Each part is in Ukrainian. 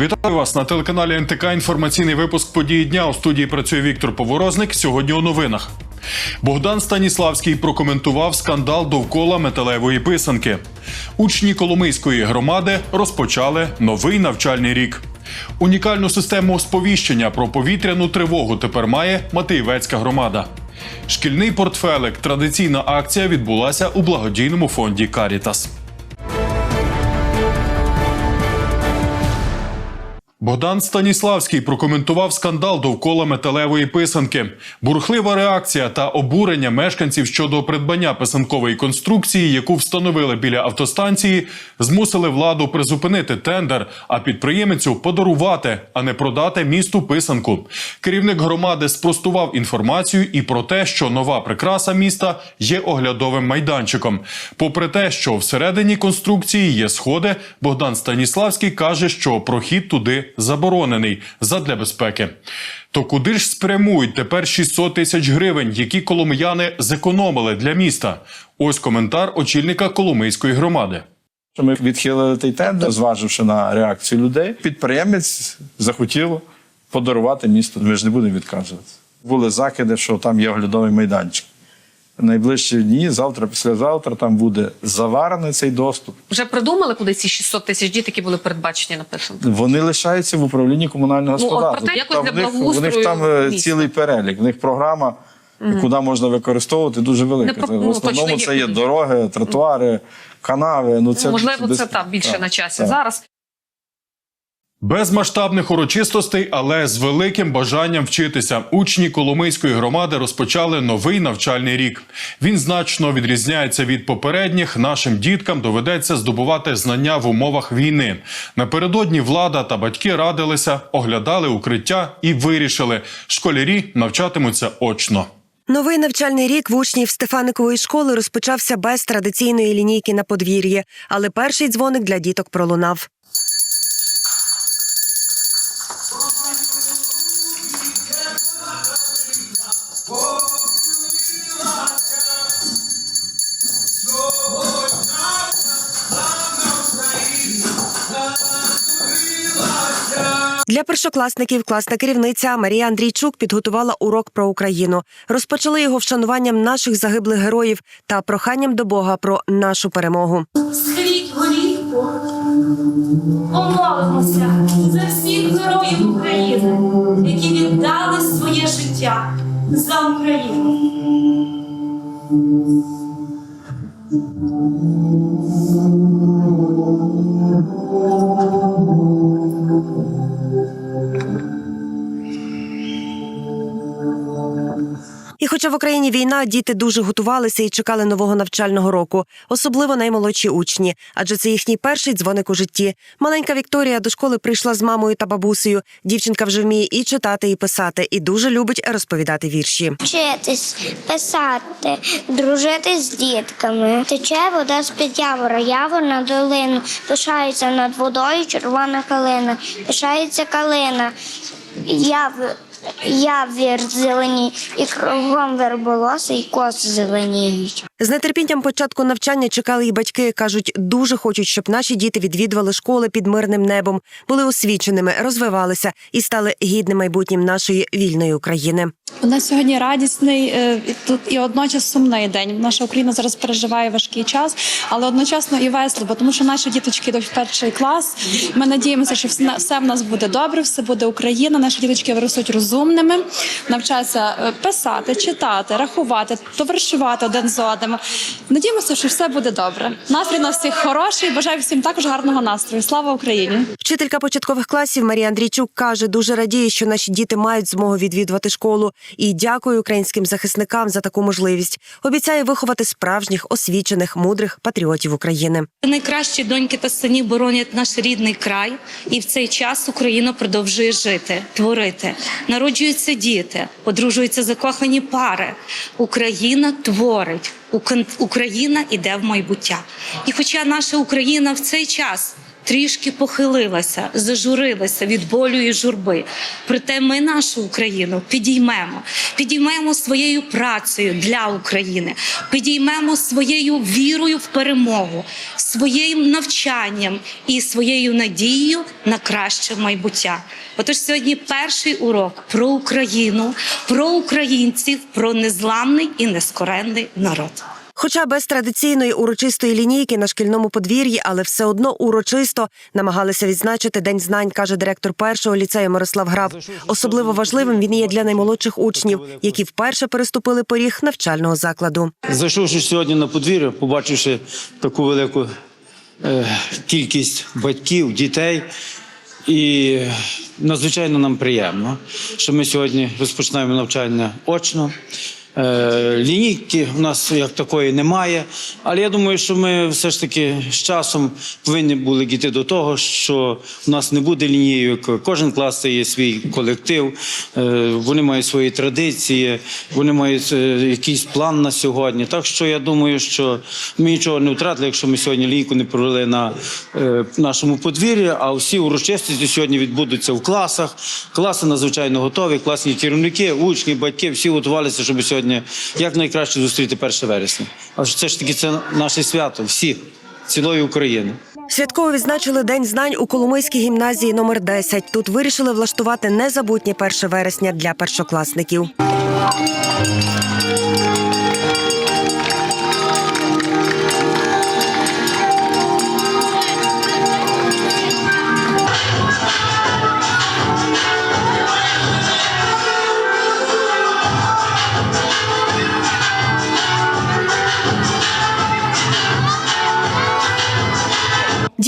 Вітаю вас на телеканалі НТК. Інформаційний випуск події дня. У студії працює Віктор Поворозник. Сьогодні у новинах. Богдан Станіславський прокоментував скандал довкола металевої писанки. Учні Коломийської громади розпочали новий навчальний рік. Унікальну систему сповіщення про повітряну тривогу тепер має Матиєвецька громада. Шкільний портфелик. Традиційна акція відбулася у благодійному фонді Карітас. Богдан Станіславський прокоментував скандал довкола металевої писанки. Бурхлива реакція та обурення мешканців щодо придбання писанкової конструкції, яку встановили біля автостанції, змусили владу призупинити тендер, а підприємцю подарувати, а не продати місту писанку. Керівник громади спростував інформацію і про те, що нова прикраса міста є оглядовим майданчиком. Попри те, що всередині конструкції є сходи, Богдан Станіславський каже, що прохід туди заборонений задля безпеки. То куди ж спрямують тепер 600 тисяч гривень, які коломияни зекономили для міста? Ось коментар очільника Коломийської громади. Ми відхилили той тендер, зваживши на реакцію людей. Підприємець захотів подарувати місту. Ми ж не будемо відказуватися. Були закиди, що там є оглядовий майданчик. Найближчі дні, завтра, післязавтра, там буде заварений цей доступ. Вже придумали, куди ці 600 тисяч діток, які були передбачені написано? Вони лишаються в управлінні комунального Ну, господарства. якось Там в них, в них там е, міста. цілий перелік, в них програма, куди можна використовувати, дуже велика. Не в ну, основному є це є куди. дороги, тротуари, канави. Ну, це, Можливо, без- це так більше так, на часі так. зараз. Без масштабних урочистостей, але з великим бажанням вчитися, учні Коломийської громади розпочали новий навчальний рік. Він значно відрізняється від попередніх. Нашим діткам доведеться здобувати знання в умовах війни. Напередодні влада та батьки радилися, оглядали укриття і вирішили, школярі навчатимуться очно. Новий навчальний рік в учнів Стефаникової школи розпочався без традиційної лінійки на подвір'ї, але перший дзвоник для діток пролунав. Першокласників класна керівниця Марія Андрійчук підготувала урок про Україну. Розпочали його вшануванням наших загиблих героїв та проханням до Бога про нашу перемогу. Схиліть голівку, помолимося за всіх героїв України, які віддали своє життя за Україну. Хоча війна, діти дуже готувалися і чекали нового навчального року, особливо наймолодші учні, адже це їхній перший дзвоник у житті. Маленька Вікторія до школи прийшла з мамою та бабусею. Дівчинка вже вміє і читати, і писати, і дуже любить розповідати вірші. Вчитись, писати, дружити з дітками. Тече вода з під явора, явор на долину. Пишається над водою червона калина. Пишається калина. Явір, явір зелені, і кругом верболоси, і коси зеленіють. З нетерпінням початку навчання чекали і батьки. кажуть, дуже хочуть, щоб наші діти відвідували школи під мирним небом, були освіченими, розвивалися і стали гідним майбутнім нашої вільної України. У нас сьогодні радісний е, і тут і одночас сумний день. Наша Україна зараз переживає важкий час, але одночасно і весело, бо тому що наші діточки йдуть в перший клас. Ми надіємося, що все в нас буде добре, все буде Україна. Наші діточки виростуть розумними, навчаться е, писати, читати, рахувати, товаришувати один з одним. Надіємося, що все буде добре. Настрій на всіх хороший. Бажаю всім також гарного настрою. Слава Україні! Вчителька початкових класів Марія Андрійчук каже, дуже радіє, що наші діти мають змогу відвідувати школу і дякує українським захисникам за таку можливість. Обіцяє виховати справжніх, освічених, мудрих патріотів України. Найкращі доньки та сини боронять наш рідний край, і в цей час Україна продовжує жити, творити. Народжуються діти, одружуються закохані пари. Україна творить. Укр- Україна іде в майбуття. І хоча наша Україна в цей час трішки похилилася, зажурилася від болю і журби. Проте ми нашу Україну підіймемо, підіймемо своєю працею для України, підіймемо своєю вірою в перемогу, своїм навчанням і своєю надією на краще майбуття. Отож, сьогодні перший урок про Україну, про українців, про незламний і нескоренний народ. Хоча без традиційної урочистої лінійки на шкільному подвір'ї, але все одно урочисто намагалися відзначити День знань, каже директор першого ліцею Мирослав Граб. Особливо важливим він є для наймолодших учнів, які вперше переступили поріг навчального закладу. Зайшовши сьогодні на подвір'я, побачивши таку велику е, кількість батьків, дітей, і надзвичайно нам приємно, що ми сьогодні розпочинаємо навчання очно. Е, лінійки у нас як такої немає, але я думаю, що ми все ж таки з часом повинні були дійти до того, що у нас не буде лінійок. Кожен клас це є свій колектив, е, вони мають свої традиції, вони мають е, якийсь план на сьогодні. Так що я думаю, що ми нічого не втратили, якщо ми сьогодні лінійку не провели на нашому подвір'ї, а всі урочистості сьогодні відбудуться в класах. Класи надзвичайно готові, класні керівники, учні, батьки всі готувалися, щоб сьогодні якнайкраще зустріти 1 вересня. А це ж таки це наше свято всіх, цілої України. Святково відзначили День знань у Коломийській гімназії номер 10. Тут вирішили влаштувати незабутнє 1 вересня для першокласників.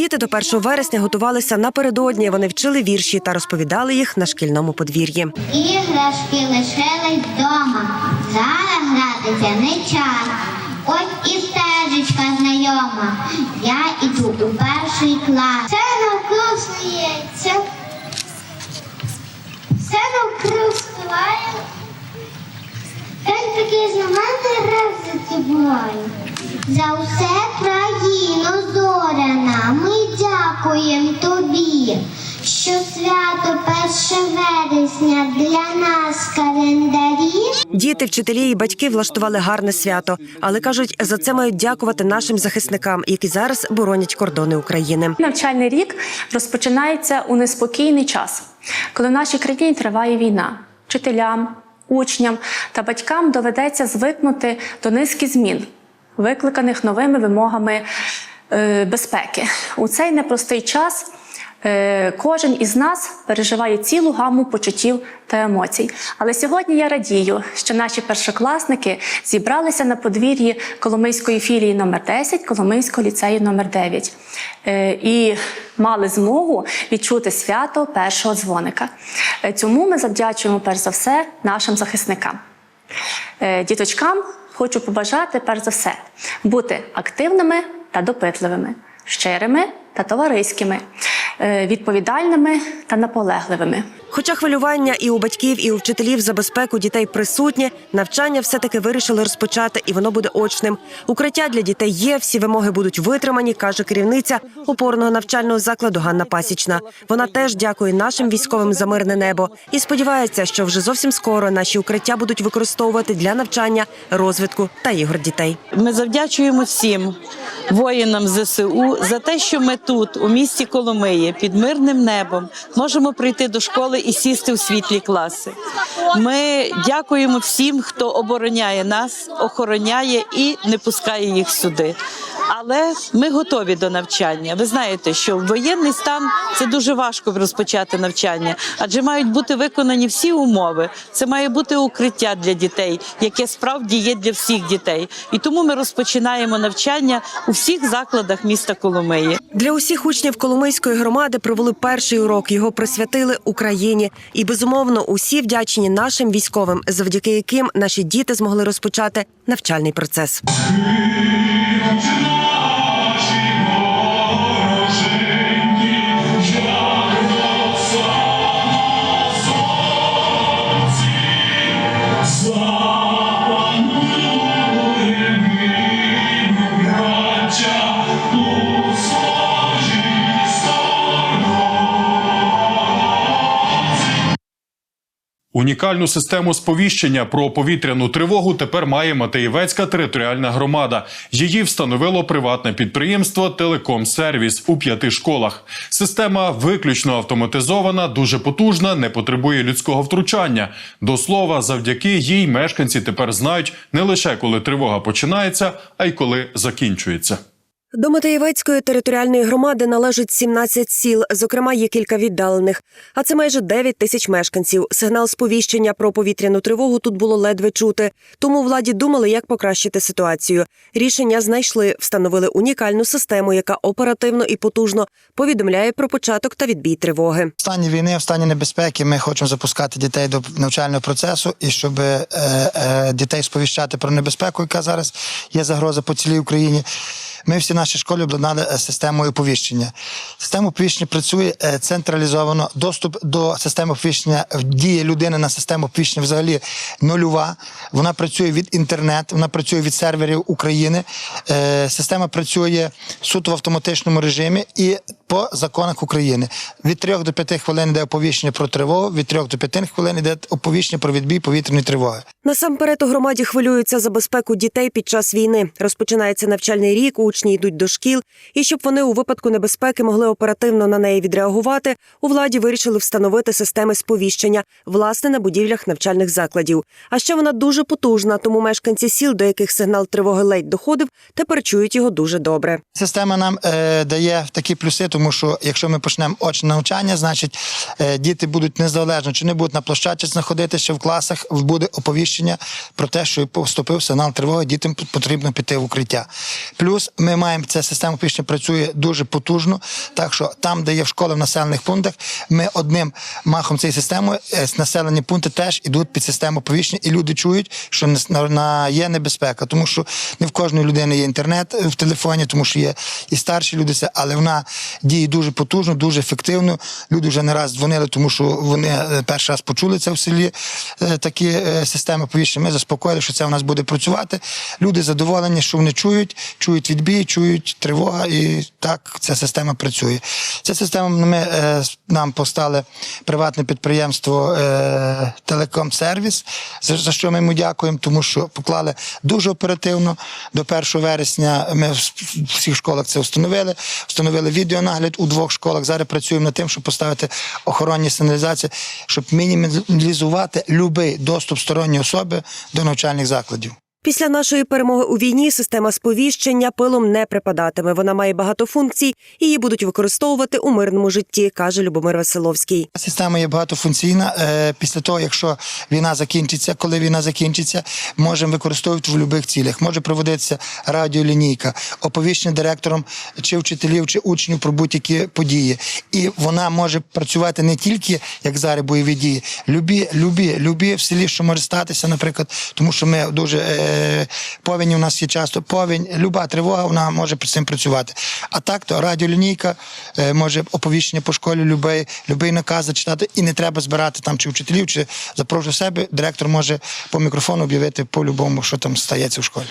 Діти до 1 вересня готувалися напередодні. Вони вчили вірші та розповідали їх на шкільному подвір'ї. Іграшки лишились вдома. Зараз гратися не час. Ось і стежечка знайома. Я іду у перший клас. Все навкруг сміється. Все навкруг співає. День такий знаменний раз тобою. За все країну дякуємо тобі, що свято 1 вересня для нас календарі. Діти, вчителі і батьки влаштували гарне свято, але кажуть, за це мають дякувати нашим захисникам, які зараз боронять кордони України. Навчальний рік розпочинається у неспокійний час, коли в нашій країні триває війна. Вчителям, учням та батькам доведеться звикнути до низки змін, викликаних новими вимогами безпеки. У цей непростий час е, кожен із нас переживає цілу гаму почуттів та емоцій. Але сьогодні я радію, що наші першокласники зібралися на подвір'ї Коломийської філії номер 10 Коломийського ліцею номер 9 е, і мали змогу відчути свято першого дзвоника. Е, Цьому ми завдячуємо перш за все нашим захисникам. Е, Діточкам хочу побажати перш за все бути активними та допитливими, щирими та товариськими, е, відповідальними та наполегливими. Хоча хвилювання і у батьків, і у вчителів за безпеку дітей присутнє, навчання все-таки вирішили розпочати, і воно буде очним. Укриття для дітей є, всі вимоги будуть витримані, каже керівниця опорного навчального закладу Ганна Пасічна. Вона теж дякує нашим військовим за мирне небо і сподівається, що вже зовсім скоро наші укриття будуть використовувати для навчання, розвитку та ігор дітей. Ми завдячуємо всім воїнам ЗСУ за те, що ми тут, у місті Коломиї, під мирним небом, можемо прийти до школи і сісти у світлі класи. Ми дякуємо всім, хто обороняє нас, охороняє і не пускає їх сюди. Але ми готові до навчання. Ви знаєте, що в воєнний стан це дуже важко розпочати навчання, адже мають бути виконані всі умови. Це має бути укриття для дітей, яке справді є для всіх дітей. І тому ми розпочинаємо навчання у всіх закладах міста Коломиї. Для усіх учнів Коломийської громади провели перший урок. Його присвятили Україні. І безумовно усі вдячні нашим військовим, завдяки яким наші діти змогли розпочати навчальний процес. Унікальну систему сповіщення про повітряну тривогу тепер має Матеєвецька територіальна громада. Її встановило приватне підприємство Телекомсервіс у п'яти школах. Система виключно автоматизована, дуже потужна, не потребує людського втручання. До слова, завдяки їй мешканці тепер знають не лише коли тривога починається, а й коли закінчується. До Матеєвецької територіальної громади належить 17 сіл, зокрема є кілька віддалених. А це майже 9 тисяч мешканців. Сигнал сповіщення про повітряну тривогу тут було ледве чути. Тому владі думали, як покращити ситуацію. Рішення знайшли, встановили унікальну систему, яка оперативно і потужно повідомляє про початок та відбій тривоги. В стані війни, в стані небезпеки ми хочемо запускати дітей до навчального процесу і щоб е, е, дітей сповіщати про небезпеку, яка зараз є загроза по цілій Україні. Ми всі наші школи обладнали е, системою оповіщення. Система оповіщення працює е, централізовано. Доступ до системи оповіщення в дії людини на систему оповіщення взагалі нульова. Вона працює від інтернету, вона працює від серверів України. Е, Система працює суто в автоматичному режимі і по законах України. Від 3 до 5 хвилин йде оповіщення про тривогу, від 3 до 5 хвилин йде оповіщення про відбій повітряної тривоги. Насамперед у громаді хвилюються за безпеку дітей під час війни. Розпочинається навчальний рік, учні йдуть до шкіл, і щоб вони у випадку небезпеки могли оперативно на неї відреагувати, у владі вирішили встановити системи сповіщення власне на будівлях навчальних закладів. А ще вона дуже потужна, тому мешканці сіл, до яких сигнал тривоги ледь доходив, тепер чують його дуже добре. Система нам е, дає такі плюси, тому що якщо ми почнемо очне навчання, значить е, діти будуть незалежно, чи не будуть на площадці знаходитися в класах, буде оповіщення про те, що поступив сигнал тривоги, дітям потрібно піти в укриття. Плюс ми маємо ця система оповіщення працює дуже потужно, так що там, де є в школах в населених пунктах, ми одним махом цієї системи е, населені пункти теж ідуть під систему оповіщення, і люди чують, що на- є небезпека, тому що не в кожної людини є інтернет е, в телефоні, тому що є і старші люди, але вона діє дуже потужно, дуже ефективно. Люди вже не раз дзвонили, тому що вони е, перший раз почули це в селі. Такі системи оповіщення. Ми заспокоїли, що це у нас буде працювати. Люди задоволені, що вони чують, чують відбій, чують тривога, і так ця система працює. Ця система ми е, нам постали приватне підприємство Телекомсервіс, за, що ми йому дякуємо, тому що поклали дуже оперативно. До 1 вересня ми в всіх школах це встановили. Встановили відеонагляд у двох школах. Зараз працюємо над тим, щоб поставити охоронні сигналізації, щоб мінімалізувати будь-який доступ сторонньої особи до навчальних закладів. Після нашої перемоги у війні система сповіщення пилом не припадатиме. Вона має багато функцій, і її будуть використовувати у мирному житті, каже Любомир Василовський. Система є багатофункційна. Е, Після того, якщо війна закінчиться, коли війна закінчиться, можемо використовувати в будь-яких цілях. Може проводитися радіолінійка, оповіщення директором чи вчителів, чи учнів про будь-які події. І вона може працювати не тільки як зараз бойові дії, любі, любі, любі в селі, що може статися, наприклад, тому що ми дуже е, повені у нас є часто. Повінь, люба тривога, вона може з цим працювати. А так то радіолінійка е, може оповіщення по школі, любий, любий наказ зачитати, і не треба збирати там чи вчителів, чи запрошую себе. Директор може по мікрофону об'явити по-любому, що там стається в школі.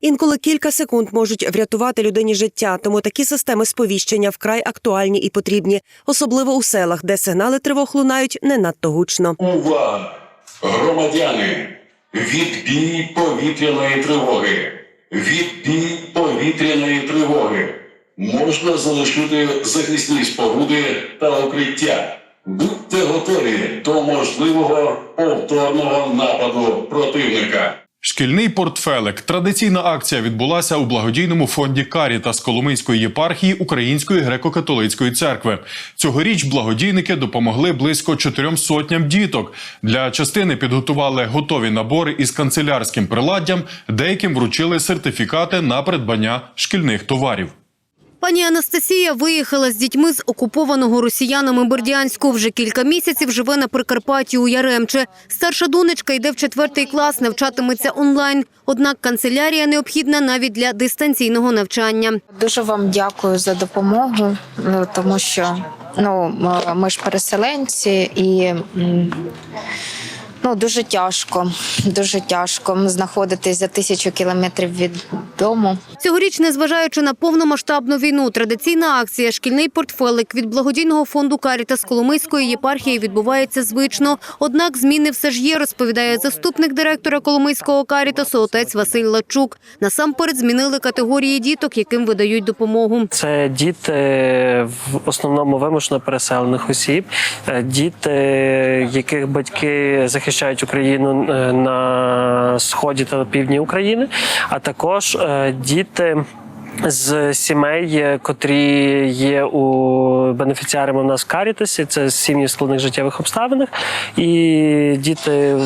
Інколи кілька секунд можуть врятувати людині життя, тому такі системи сповіщення вкрай актуальні і потрібні, особливо у селах, де сигнали тривог лунають не надто гучно. Увага! Громадяни! Відбій повітряної тривоги! Відбій повітряної тривоги! Можна залишити захисні споруди та укриття. Будьте готові до можливого повторного нападу противника. Шкільний портфелик. Традиційна акція відбулася у благодійному фонді Карітас Коломийської єпархії Української греко-католицької церкви. Цьогоріч благодійники допомогли близько чотирьом сотням діток. Для частини підготували готові набори із канцелярським приладдям, деяким вручили сертифікати на придбання шкільних товарів. Пані Анастасія виїхала з дітьми з окупованого росіянами Бердянську. Вже кілька місяців живе на Прикарпатті у Яремче. Старша донечка йде в четвертий клас, навчатиметься онлайн. Однак канцелярія необхідна навіть для дистанційного навчання. Дуже вам дякую за допомогу, ну, тому що ну, ми ж переселенці і Ну дуже тяжко, дуже тяжко знаходитись за тисячу кілометрів від дому. Цьогоріч, незважаючи на повномасштабну війну, традиційна акція Шкільний портфелик від благодійного фонду Карітас Коломийської єпархії відбувається звично. Однак зміни все ж є, розповідає заступник директора Коломийського Карітасу отець Василь Лачук. Насамперед змінили категорії діток, яким видають допомогу. Це діти в основному вимушено переселених осіб, е, діти, яких батьки захищають Україну е, на сході та півдні України, а також е, діти. З сімей, е, котрі є у бенефіціарами у нас в Карітасі, це сім'ї в складних життєвих обставинах, і діти,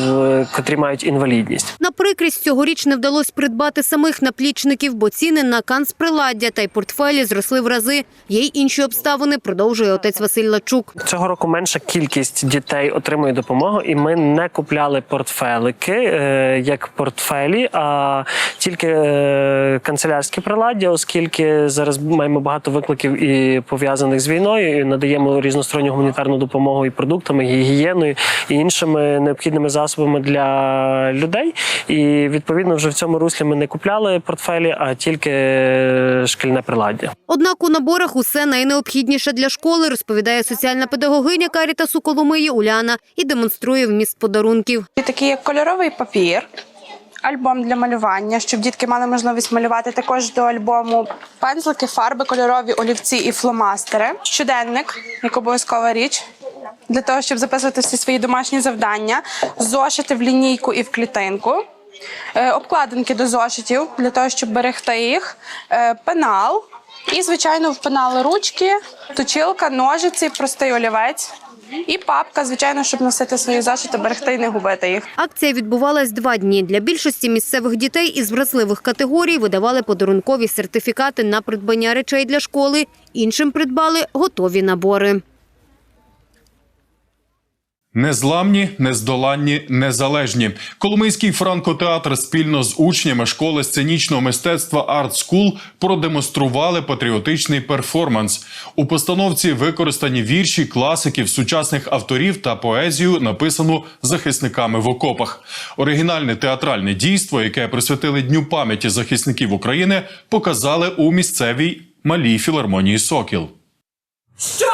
котрі мають інвалідність. На прикрість цьогоріч не вдалося придбати самих наплічників, бо ціни на канцприладдя та й портфелі зросли в рази. Є й інші обставини, продовжує отець Василь Лачук. Цього року менша кількість дітей отримує допомогу, і ми не купляли портфелики е, як портфелі, а тільки е, канцелярські приладдя, оскільки зараз маємо багато викликів і пов'язаних з війною, і надаємо різносторонню гуманітарну допомогу і продуктами, і гігієною і іншими необхідними засобами для людей. І відповідно вже в цьому руслі ми не купляли портфелі, а тільки е, шкільне приладдя. Однак у наборах усе найнеобхідніше для школи, розповідає соціальна педагогиня Карітасу Коломиї Уляна і демонструє вміст подарунків. І такий як кольоровий папір, альбом для малювання, щоб дітки мали можливість малювати. Також до альбому пензлики, фарби, кольорові олівці і фломастери, щоденник, як обов'язкова річ. Для того, щоб записувати всі свої домашні завдання, зошити в лінійку і в клітинку, е, обкладинки до зошитів для того, щоб берегти їх, е, пенал. І, звичайно, в пенал ручки, точилка, ножиці, простий олівець і папка, звичайно, щоб носити свої зошити, берегти і не губити їх. Акція відбувалась два дні. Для більшості місцевих дітей із вразливих категорій видавали подарункові сертифікати на придбання речей для школи. Іншим придбали готові набори. Незламні, нездоланні, незалежні. Коломийський франкотеатр спільно з учнями школи сценічного мистецтва Art School продемонстрували патріотичний перформанс. У постановці використані вірші класиків, сучасних авторів та поезію, написану захисниками в окопах. Оригінальне театральне дійство, яке присвятили Дню пам'яті захисників України, показали у місцевій малій філармонії Сокіл. Що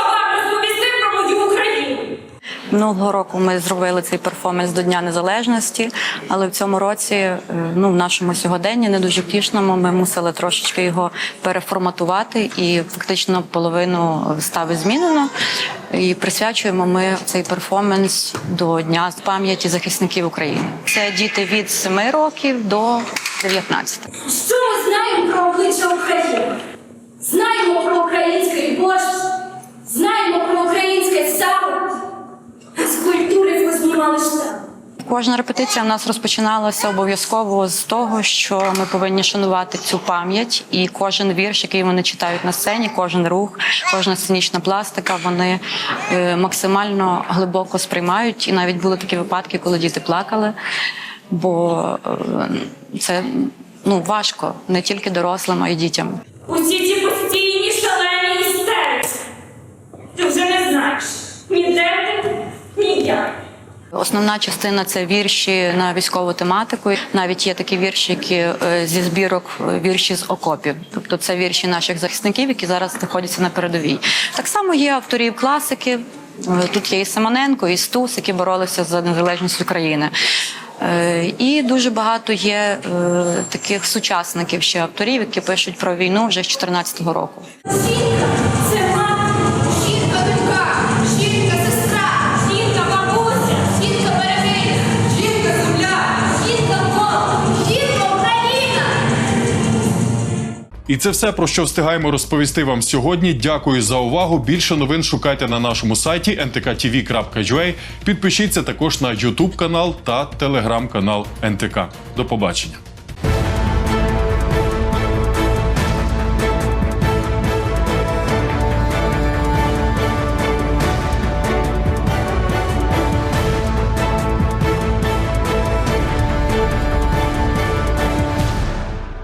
Минулого року ми зробили цей перформанс до Дня Незалежності, але в цьому році, е, ну в нашому сьогоденні, не дуже втішному, ми мусили трошечки його переформатувати, і фактично половину вистави змінено. І присвячуємо ми цей перформанс до Дня пам'яті захисників України. Це діти від 7 років до 19. Що ми знаємо про обличчя України? Знаємо про український борщ, знаємо про українське сало, з ви знімали штат. Кожна репетиція в нас розпочиналася обов'язково з того, що ми повинні шанувати цю пам'ять, і кожен вірш, який вони читають на сцені, кожен рух, кожна сценічна пластика, вони е, максимально глибоко сприймають. І навіть були такі випадки, коли діти плакали, бо е, це ну важко не тільки дорослим, а й дітям. Усі ці постійні шалені істериці. Ти вже не знаєш ні де ти, ні як. Основна частина це вірші на військову тематику. Навіть є такі вірші, які е, зі збірок е, вірші з окопів. Тобто це вірші наших захисників, які зараз знаходяться на передовій. Так само є авторів класики. Е, Тут є і Симоненко, і Стус, які боролися за незалежність України. І дуже багато є таких сучасників ще авторів, які пишуть про війну вже з 2014 року. І це все про що встигаємо розповісти вам сьогодні. Дякую за увагу. Більше новин шукайте на нашому сайті ntkTV.ua. Підпишіться також на YouTube канал та телеграм канал НТК. До побачення.